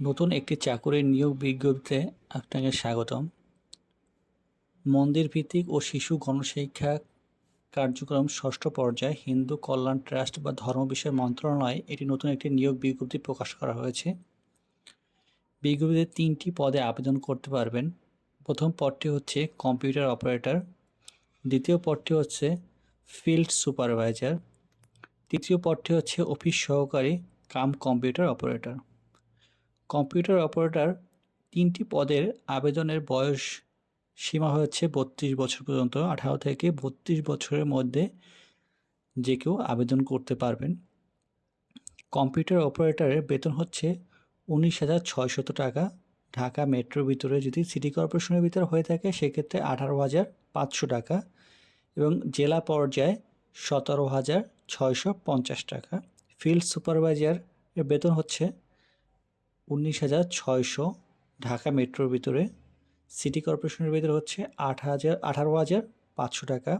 নতুন একটি চাকুরির নিয়োগ বিজ্ঞপ্তিতে আপনাকে স্বাগতম। মন্দির ভিত্তিক ও শিশু গণশিক্ষা কার্যক্রম ষষ্ঠ পর্যায়ে হিন্দু কল্যাণ ট্রাস্ট বা ধর্ম বিষয় মন্ত্রণালয়ে এটি নতুন একটি নিয়োগ বিজ্ঞপ্তি প্রকাশ করা হয়েছে। বিজ্ঞপ্তিতে তিনটি পদে আবেদন করতে পারবেন। প্রথম পদটি হচ্ছে কম্পিউটার অপারেটর, দ্বিতীয় পদটি হচ্ছে ফিল্ড সুপারভাইজার, তৃতীয় পদটি হচ্ছে অফিস সহকারী cum computer operator. Computer operator তিনটি পদের আবেদনের বয়স সীমা হচ্ছে বত্রিশ বছর পর্যন্ত। আঠারো থেকে বত্রিশ বছরের মধ্যে যে কেউ আবেদন করতে পারবেন। কম্পিউটার অপারেটরের বেতন হচ্ছে উনিশ হাজার ছয়শত টাকা। ঢাকা মেট্রোর ভিতরে যদি সিটি কর্পোরেশনের ভিতরে হয়ে থাকে, সেক্ষেত্রে আঠারো হাজার পাঁচশো টাকা এবং জেলা পর্যায়ে সতেরো হাজার ছয়শো পঞ্চাশ টাকা। ফিল্ড সুপারভাইজার বেতন হচ্ছে উনিশ হাজার ছয়শো ঢাকা মেট্রোর ভিতরে। সিটি কর্পোরেশনের ভিতরে হচ্ছে আট হাজার, আঠারো হাজার পাঁচশো টাকা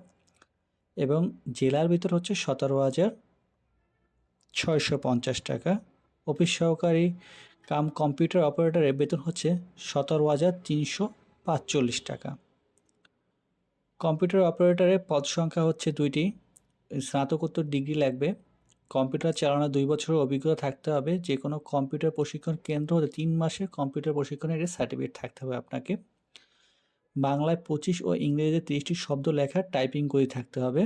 এবং জেলার ভিতর হচ্ছে সতেরো হাজার ছয়শো পঞ্চাশ টাকা। অফিস সহকারী কাম কম্পিউটার অপারেটরের বেতন হচ্ছে সতেরো হাজার তিনশো পাঁচচল্লিশ টাকা। কম্পিউটার অপারেটরের পদ সংখ্যা হচ্ছে দুইটি। স্নাতকোত্তর ডিগ্রি লাগবে। কম্পিউটার চালানোর দুই বছরের অভিজ্ঞতা থাকতে হবে। যে কোনো কম্পিউটার প্রশিক্ষণ কেন্দ্র হতে তিন মাসের কম্পিউটার প্রশিক্ষণের সার্টিফিকেট থাকতে হবে আপনাকে। বাংলায় পঁচিশ ও ইংরেজিতে তিরিশটি শব্দ লেখার টাইপিং করে থাকতে হবে।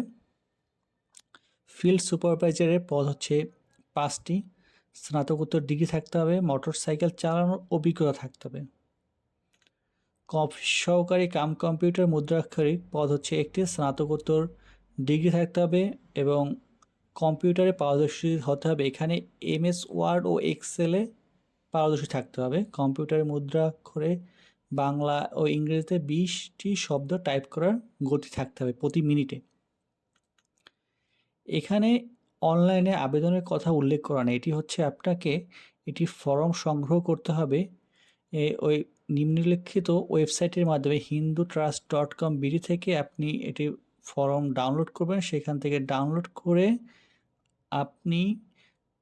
ফিল্ড সুপারভাইজারের পদ হচ্ছে পাঁচটি। স্নাতকোত্তর ডিগ্রি থাকতে হবে। মোটর সাইকেল চালানোর অভিজ্ঞতা থাকতে হবে। সহকারী কাম কম্পিউটার মুদ্রাক্ষরিক পদ হচ্ছে একটি। স্নাতকোত্তর ডিগ্রি থাকতে হবে এবং কম্পিউটারে পারদর্শী হতে হবে। এখানে এমএস, ওয়ার্ড ও এক্সেলে পারদর্শী থাকতে হবে। কম্পিউটারে মুদ্রাক্ষরে বাংলা ও ইংরেজিতে বিশটি শব্দ টাইপ করার গতি থাকতে হবে প্রতি মিনিটে। এখানে অনলাইনে আবেদনের কথা উল্লেখ করা নেই। এটি হচ্ছে আপনাকে এটি ফর্ম সংগ্রহ করতে হবে। ওই নিম্নলিখিত ওয়েবসাইটের মাধ্যমে Hindu trust dot com BD থেকে আপনি এটি ফর্ম ডাউনলোড করবেন। সেখান থেকে ডাউনলোড করে আপনি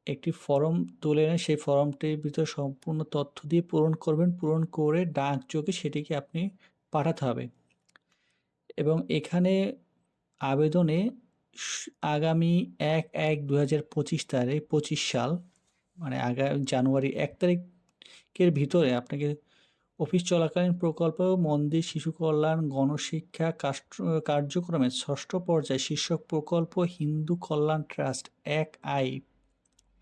একটি ফর্ম তুলে এনে সেই ফর্মটির ভিতরে সম্পূর্ণ তথ্য দিয়ে পূরণ করবেন। পূরণ করে ডাকযোগে সেটিকে আপনি পাঠাতে হবে। এবং এখানে আবেদনে আগামী এক এক দু হাজার পঁচিশ তারিখ, পঁচিশ সাল মানে আগামী জানুয়ারি এক তারিখের ভিতরে আপনাকে অফিস চলাকালীন প্রকল্প, মন্দির, শিশু কল্যাণ, গণশিক্ষা কার্যক্রমের ষষ্ঠ পর্যায়ে শীর্ষক প্রকল্প হিন্দু কল্যাণ ট্রাস্ট, এক আই।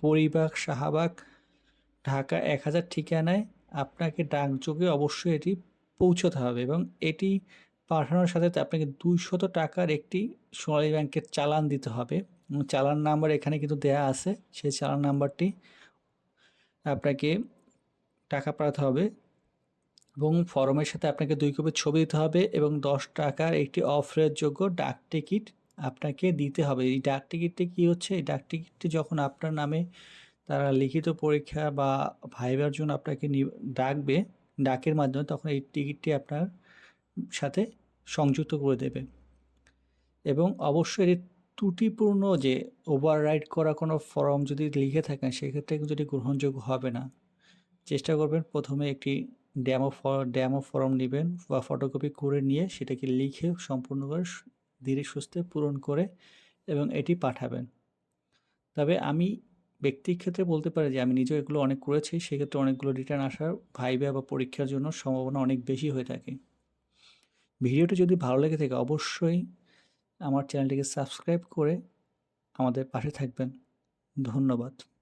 পরিবাগ, শাহবাগ, ঢাকা এক হাজার ঠিকানায় আপনাকে ডাকযোগে অবশ্যই এটি পৌঁছতে হবে এবং এটি পাঠানোর সাথে আপনাকে দুইশত টাকার একটি সোনালী ব্যাংকের চালান দিতে হবে। চালান নাম্বার এখানে কিন্তু দেয়া আছে, সেই চালান নাম্বারটি আপনাকে টাকা পাঠাতে হবে। এবং ফর্মের সাথে আপনাকে দুই কপি ছবি দিতে হবে এবং দশ টাকার একটি অফারের যোগ্য ডাক টিকিট আপনাকে দিতে হবে। এই ডাক টিকিটটি কী হচ্ছে? এই ডাক টিকিটটি যখন আপনার নামে তারা লিখিত পরীক্ষা বা ভাইবার জন্য আপনাকে ডাকবে, ডাকের মাধ্যমে তখন এই টিকিটটি আপনার সাথে সংযুক্ত করে দেবে। এবং অবশ্যই এটি ত্রুটিপূর্ণ যে ওভার রাইড করা কোনো ফর্ম যদি লিখে থাকেন, সেক্ষেত্রে যদি গ্রহণযোগ্য হবে না। চেষ্টা করবেন প্রথমে একটি ড্যামো ড্যামো ফর্ম নেবেন বা ফটোকপি করে নিয়ে সেটাকে লিখে সম্পূর্ণ করে ধীরে সুস্থে পূরণ করে এবং এটি পাঠাবেন। তবে আমি ব্যক্তির ক্ষেত্রে বলতে পারি যে আমি নিজেও এগুলো অনেক করেছি, সেক্ষেত্রে অনেকগুলো রিটার্ন আসার ভাইবা বা পরীক্ষার জন্য সম্ভাবনা অনেক বেশি হয়ে থাকে। ভিডিওটি যদি ভালো লেগে থাকে অবশ্যই আমার চ্যানেলটিকে সাবস্ক্রাইব করে আমাদের পাশে থাকবেন। ধন্যবাদ।